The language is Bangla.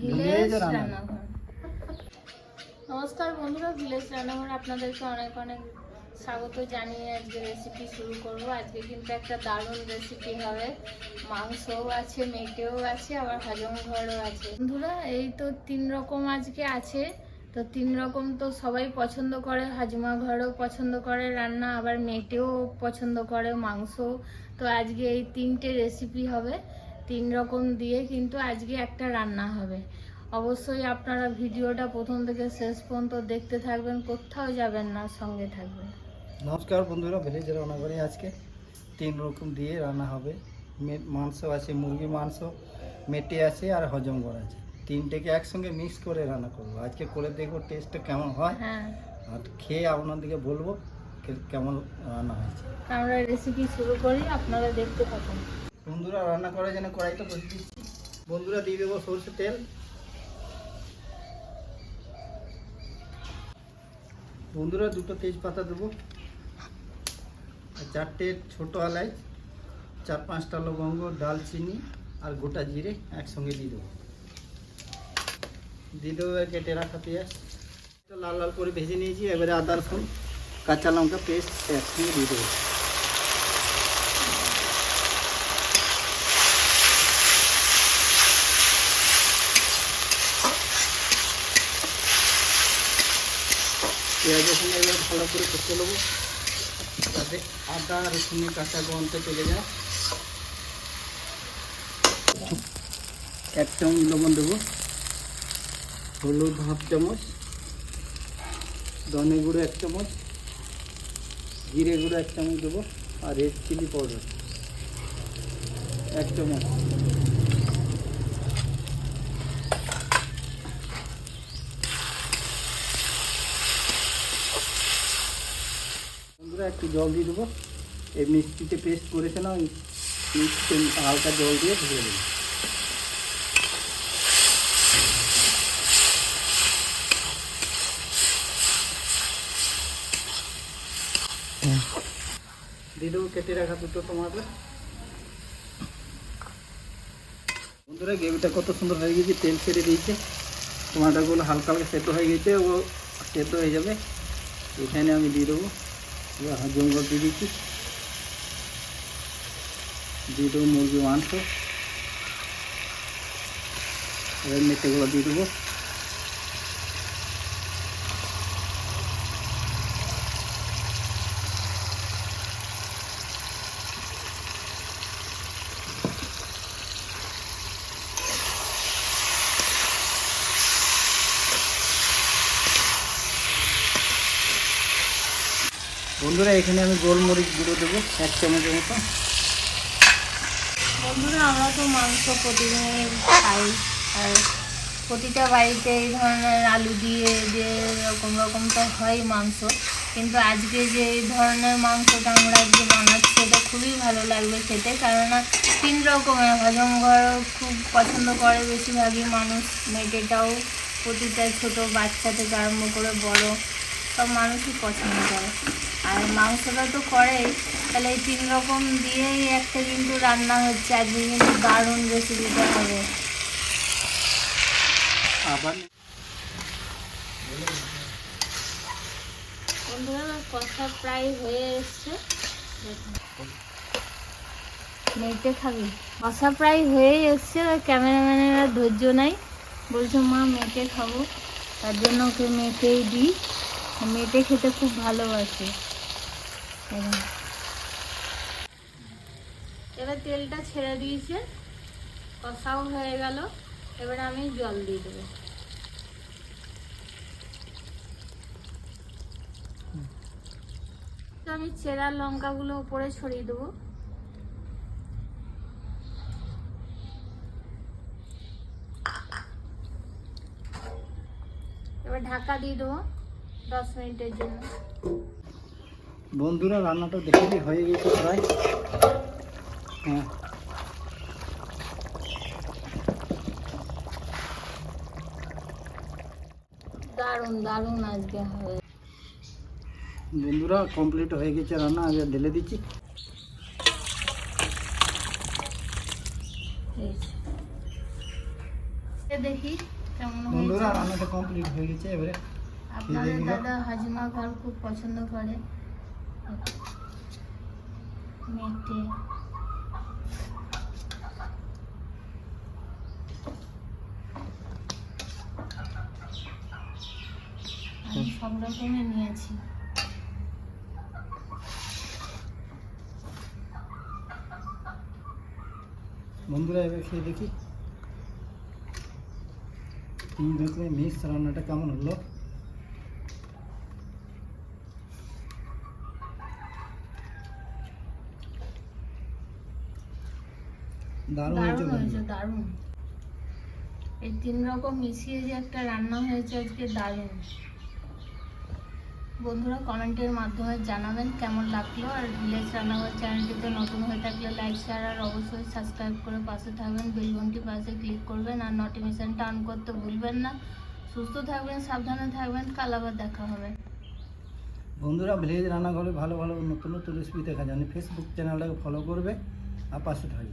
ভিলেজ রান্নাঘর। রান্নাঘর। নমস্কার বন্ধুরা ভিলেজ রান্নাঘর আপনাদেরকে অনেক অনেক স্বাগত জানিয়ে আজকে রেসিপি শুরু করব। আজকে কিন্তু একটা দারুণ রেসিপি হবে। মাংসও আছে মেটেও আছে আবার হজম ঘরও আছে। বন্ধুরা এই তো তিন রকম আজকে আছে। তো তিন রকম তো সবাই পছন্দ করে। হাজমা ঘরও পছন্দ করে রান্না আবার মেটেও পছন্দ করে মাংস তো আজকে এই তিনটে রেসিপি হবে। তিন রকম দিয়ে কিন্তু আজকে একটা রান্না হবে। অবশ্যই আপনারা ভিডিওটা প্রথম থেকে শেষ পর্যন্ত দেখতে থাকবেন কোথাও যাবেন না সঙ্গে থাকবেন। নমস্কার বন্ধুরা ভিলেজ রান্নাঘরে আজকে তিন রকম দিয়ে রান্না হবে। মাংস আছে মুরগি মাংস মেটে আছে আর হজম করা আছে। তিনটেকে একসঙ্গে মিক্স করে রান্না করব। আজকে করে দেখব টেস্টটা কেমন হয় হ্যাঁ। আর খেয়ে আপনাদেরকে বলব কেমন রান্না হয়েছে। আমরা রেসিপি শুরু করি আপনারা দেখতে থাকুন। বন্ধুরা রান্না করার জন্য কড়াইটা বসে দিচ্ছি। বন্ধুরা দিয়ে দেবো সরষে তেল। বন্ধুরা দুটো তেজপাতা দেবো। আর চারটে ছোটো এলাচ, চার পাঁচটা লবঙ্গ দালচিনি আর গোটা জিরে একসঙ্গে দিয়ে দেবো। দিয়ে দেবো কেটে রাখা পেঁয়াজ। লাল লাল করে ভেজে নিয়েছি, এবারে আদা রসুন, কাঁচা লঙ্কা পেস্ট একসঙ্গে দিয়ে দেবো। পেঁয়াজের সঙ্গে এবার ভালো করে কষে নেব। যাতে আদা রসুনের কাঁচা গন্ধ চলে যায়। এক চামচ লবণ দেবো। হলুদ হাফ চামচ। ধনে গুঁড়ো এক চামচ। জিরে গুঁড়ো এক চামচ দেবো। আর রেড চিলি পাউডার এক চামচ। একটু জল দিয়ে দেবো। এই মিষ্টিতে পেস্ট করেছিলাম ওই মিষ্টিতে হালকা জল দিয়ে ধুয়ে দেবো দিয়ে দেবো কেটে রাখা দুটো টমাটো। বন্ধুরা, গ্রেভিটা কত সুন্দর হয়ে গেছে, তেল ছেড়ে দিয়েছে। টমাটোগুলো হালকা হালকা সেদ্ধ হয়ে গেছে, ও সেদ্ধ হয়ে যাবে। এখানে আমি দিয়ে দেবো এবার জঙ্গল দিয়ে দিচ্ছি দিয়ে দেবো মুরগি মাংস এবার মেটেগুলো দিয়ে দেবো বন্ধুরা, এখানে আমি গোলমরিচ গুঁড়ো দেবো, এক চামচের মতো। বন্ধুরা, আমরা তো মাংস প্রতিদিন খাই, আর প্রতিটা বাড়িতে এই ধরনের আলু দিয়ে যে রকম রকম তো হয় মাংস, কিন্তু আজকে যে এই ধরনের মাংসটা আমরা আজকে বানাচ্ছি, সেটা খুবই ভালো লাগবে খেতে, কেননা তিন রকমের হজম ঘর খুব পছন্দ করে বেশিরভাগই মানুষ মেটেটাও প্রতিটা ছোট বাচ্চা থেকে আরম্ভ করে বড়, সব মানুষই পছন্দ করে। আর মাংসটা তো করেই। তাহলে এই তিন রকম দিয়েই একটা কিন্তু রান্না হচ্ছে। আজকে কিন্তু দারুণ রেসিপিটা হবে। আবার? বন্ধুরা কষা প্রায় হয়ে এসছে। মেটে খাবি। কষা প্রায় হয়ে এসছে ক্যামেরাম্যানের আর ধৈর্য নাই। বলছে মা মেটে খাব। তার জন্য ওকে মেটেই দিই। মেটে খেতে খুব ভালোবাসে। এবার তেলটা ছেড়ে দিয়েছে। কষাও হয়ে গেল। এবার আমি জল দিয়ে দেবো। আমি চেরা লঙ্কাগুলো উপরে ছড়িয়ে দেবো। এবার ঢাকা দিয়ে দেবো দশ মিনিটের জন্য। বন্ধুরা রান্নাটা দেখে দিয়ে হয়ে গেছে প্রায়। হ্যাঁ। দারুণ দারুণ আজকে হবে বন্ধুরা কমপ্লিট হয়ে গেছে রান্না আর ঢেলে দিচ্ছি। দেখি কেমন বন্ধুরা রান্নাটা কমপ্লিট হয়ে গেছে এবারে আপনাদের দাদা হাজমা ঘর খুব পছন্দ করে। মেটে সব রকমের নিয়েছি। বন্ধুরা এবার খেয়ে দেখি। তিন রকমের মিক্স রান্নাটা কেমন হলো? দারুণ হয়েছে দারুণ। এই তিন রকম মিশিয়ে যে একটা রান্না হয়েছে আজকে দারুণ। বন্ধুরা কমেন্টের মাধ্যমে জানাবেন কেমন লাগল আর ভিলেজ রান্নাঘর চ্যানেলটিতে নতুন হয়ে থাকলে লাইক শেয়ার আর অবশ্যই সাবস্ক্রাইব করে পাশে থাকবেন বেল ঘন্টি পাশে ক্লিক করবেন আর নোটিফিকেশনটা অন করতে ভুলবেন না। সুস্থ থাকবেন সাবধানে থাকবেন কাল আবার দেখা হবে। বন্ধুরা ভিলেজ রান্নাঘরে ভালো ভালো নতুন নতুন রেসিপি দেখা জানি ফেসবুক চ্যানেলটাকে ফলো করবে আর পাশে থাকবে।